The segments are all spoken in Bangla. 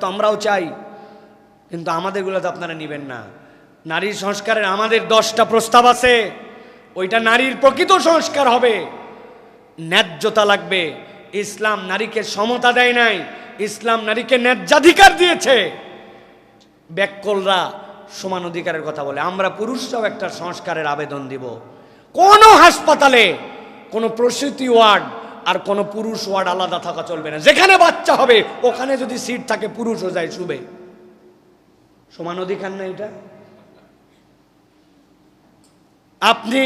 তো আমরাও চাই, কিন্তু আমাদেরগুলো তো আপনারা নেবেন না। নারীর সংস্কারের আমাদের দশটা প্রস্তাব আছে, ওইটা নারীর প্রকৃত সংস্কার হবে। ন্যায্যতা লাগবে। ইসলাম নারীকে সমতা দেয় নাই, ইসলাম নারীকে ন্যায্যাধিকার দিয়েছে। ব্যাককলরা সমান অধিকারের কথা বলে, আমরা পুরুষরাও একটা সংস্কারের আবেদন দিব। কোন হাসপাতালে কোনো প্রসূতি ওয়ার্ড আর কোনো পুরুষ ওয়ার্ড আলাদা থাকা চলবে না। যেখানে বাচ্চা হবে, ওখানে যদি সিট থাকে, পুরুষও যায় শুবে। সমান অধিকার না এটা? আপনি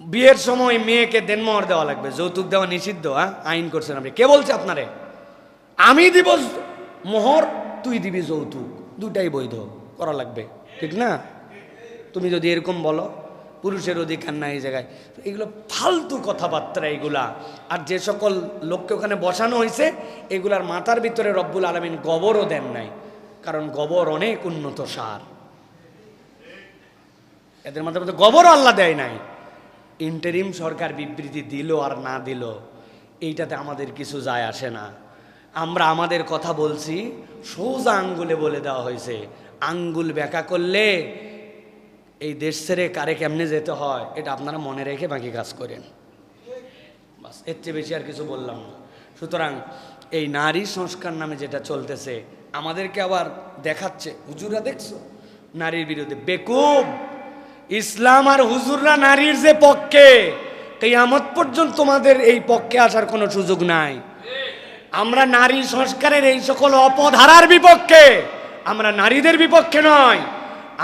বিয়ের সময় মেয়েকে দেনমোহর দেওয়া লাগবে, যৌতুক দেওয়া নিষিদ্ধ হ্যাঁ আইন করছেন আপনি। কে বলছে আপনারে? আমি দিব মোহর, তুই দিবি যৌতুক। দুটাই বৈধ, করা লাগবে। ঠিক না? তুমি যদি এরকম বলো। পুরুষের অধিকার নাই এই জায়গায়। এগুলো ফালতু কথাবার্তা এগুলা। আর যে সকল লোককে ওখানে বসানো হয়েছে, এগুলার মাথার ভিতরে রব্বুল আলমিন গোবরও দেন নাই। কারণ গোবর অনেক উন্নত সার। এদের মাথার মধ্যে গোবরও আল্লাহ দেয় নাই। ইন্টারিম সরকার বিবৃতি দিল আর না দিল, এইটাতে আমাদের কিছু যায় আসে না। আমরা আমাদের কথা বলছি, সোজা আঙ্গুলে বলে দেওয়া হয়েছে, আঙ্গুল ব্যাকা করলে এই দেশ ছেড়ে কারে কেমনে যেতে হয়, এটা আপনারা মনে রেখে বাকি কাজ করেন। বাস, এর চেয়ে বেশি আর কিছু বললাম না। সুতরাং এই নারী সংস্কার নামে যেটা চলতেছে, আমাদেরকে আবার দেখাচ্ছে। হুজুরা দেখছ? নারীর বিরুদ্ধে। বেকুব! ইসলাম আর হুজুররা নারীর যে পক্ষে, কেয়ামত পর্যন্ত তোমাদের এই পক্ষে আসার কোনো সুযোগ নাই। আমরা নারী সংস্কারের এই সকল অপধারার বিপক্ষে, আমরা নারীদের বিপক্ষে নয়।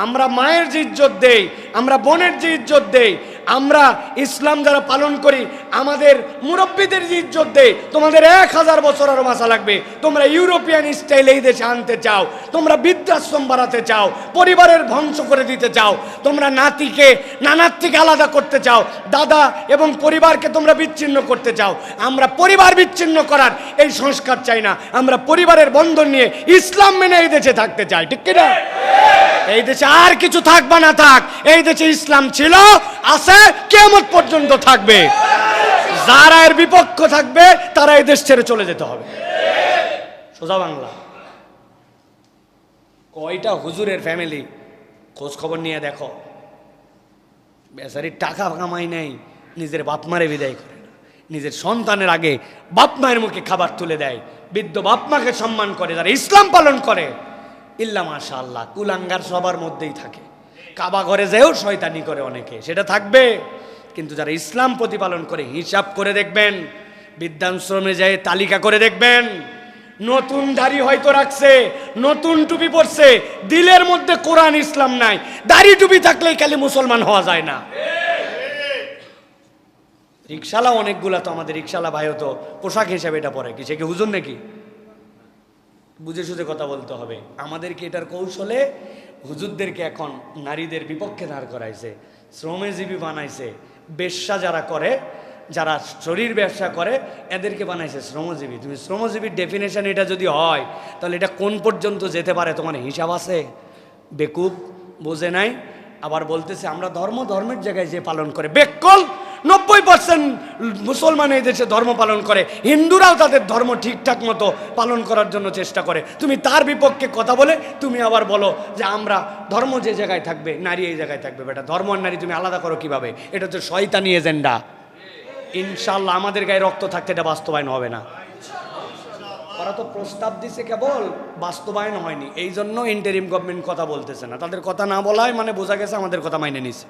আমরা মায়ের যে ইজ্জত দেই, আমরা বোনের যে ইজ্জত দেই, আমরা ইসলাম যারা পালন করি, আমাদের মুরব্বীদের যে ইজ্জত দেই, তোমাদের এক হাজার বছর আরও বাঁচা লাগবে। তোমরা ইউরোপিয়ান স্টাইল এই দেশে আনতে চাও, তোমরা বৃদ্ধাশ্রম বাড়াতে চাও, পরিবারের ধ্বংস করে দিতে চাও, তোমরা নাতিকে, নানার থেকে আলাদা করতে চাও, দাদা এবং পরিবারকে তোমরা বিচ্ছিন্ন করতে চাও। আমরা পরিবার বিচ্ছিন্ন করার এই সংস্কার চাই না, আমরা পরিবারের বন্ধন নিয়ে ইসলাম মেনে এই দেশে থাকতে চাই, ঠিক কিনা? এই দেশে আর কিছু থাক বা না থাক। এই দেশে ইসলাম ছিল, আছে কেমন পর্যন্ত থাকবে। যারা এর বিপক্ষ থাকবে, তারা এই দেশ ছেড়ে চলে যেতে হবে। সোজা বাংলা। কয়টা হুজুরের ফ্যামিলি খোঁজ খবর নিয়ে দেখো। বেচারির টাকা কামাই নেই, নিজের বাপ মারে বিদায় করে না। নিজের সন্তানের আগে বাপ মায়ের মুখে খাবার তুলে দেয়। বৃদ্ধ বাপ মাকে সম্মান করে, যারা ইসলাম পালন করে ইল্লা মাশা আল্লাহ কুলাঙ্গার সবার মধ্যেই থাকে। কাবা ঘরে যেও শয়তানি করে অনেকে, সেটা থাকবে। কিন্তু যারা ইসলাম প্রতিপালন করে, হিসাব করে দেখবেন, বৃদ্ধাশ্রমে যায় তালিকা করে দেখবেন, নতুন দাড়ি হয়তো রাখছে, নতুন টুপি পরছে, দিলের মধ্যে কোরআন ইসলাম নাই, দাড়ি টুপি থাকলেই খালি মুসলমান হওয়া যায় না। রিক্সালা অনেকগুলা তো আমাদের রিক্সালা ভাইও তো পোশাক হিসাবে এটা পরে কি? সে কি হুজুর নাকি? বুঝে সুঝে কথা বলতে হবে। আমাদেরকে এটার কৌশলে হুজুরদেরকে এখন নারীদের বিপক্ষে দাঁড় করাইছে, শ্রমজীবী বানাইছে, বেশ্যা যারা করে, যারা শরীর ব্যবসা করে, এদেরকে বানাইছে শ্রমজীবী। তুমি শ্রমজীবীর ডেফিনেশন এটা যদি হয়, তাহলে এটা কোন পর্যন্ত যেতে পারে তোমার হিসাব আছে? বেকুব বোঝে নাই, আবার বলতেছে আমরা ধর্ম, ধর্মের জায়গায় যে পালন করে, বেকল নব্বই পার্সেন্ট মুসলমান এই দেশে ধর্ম পালন করে। হিন্দুরাও তাদের ধর্ম ঠিকঠাক মতো পালন করার জন্য চেষ্টা করে। তুমি তার বিপক্ষে কথা বলে, তুমি আবার বলো যে আমরা ধর্ম যে জায়গায় থাকবে, নারী এই জায়গায় থাকবে বেটা। ধর্ম আর নারী তুমি আলাদা করো কীভাবে? এটা তো শয়তানি এজেন্ডা। ইনশাল্লাহ আমাদের গায়ে রক্ত থাকতে এটা বাস্তবায়ন হবে না। ওরা তো প্রস্তাব দিছে কেবল, বাস্তবায়ন হয়নি। এই জন্য ইন্টারিম গভর্নমেন্ট কথা বলতেছে না। তাদের কথা না বলায় মানে বোঝা গেছে আমাদের কথা মাইনে নিছে।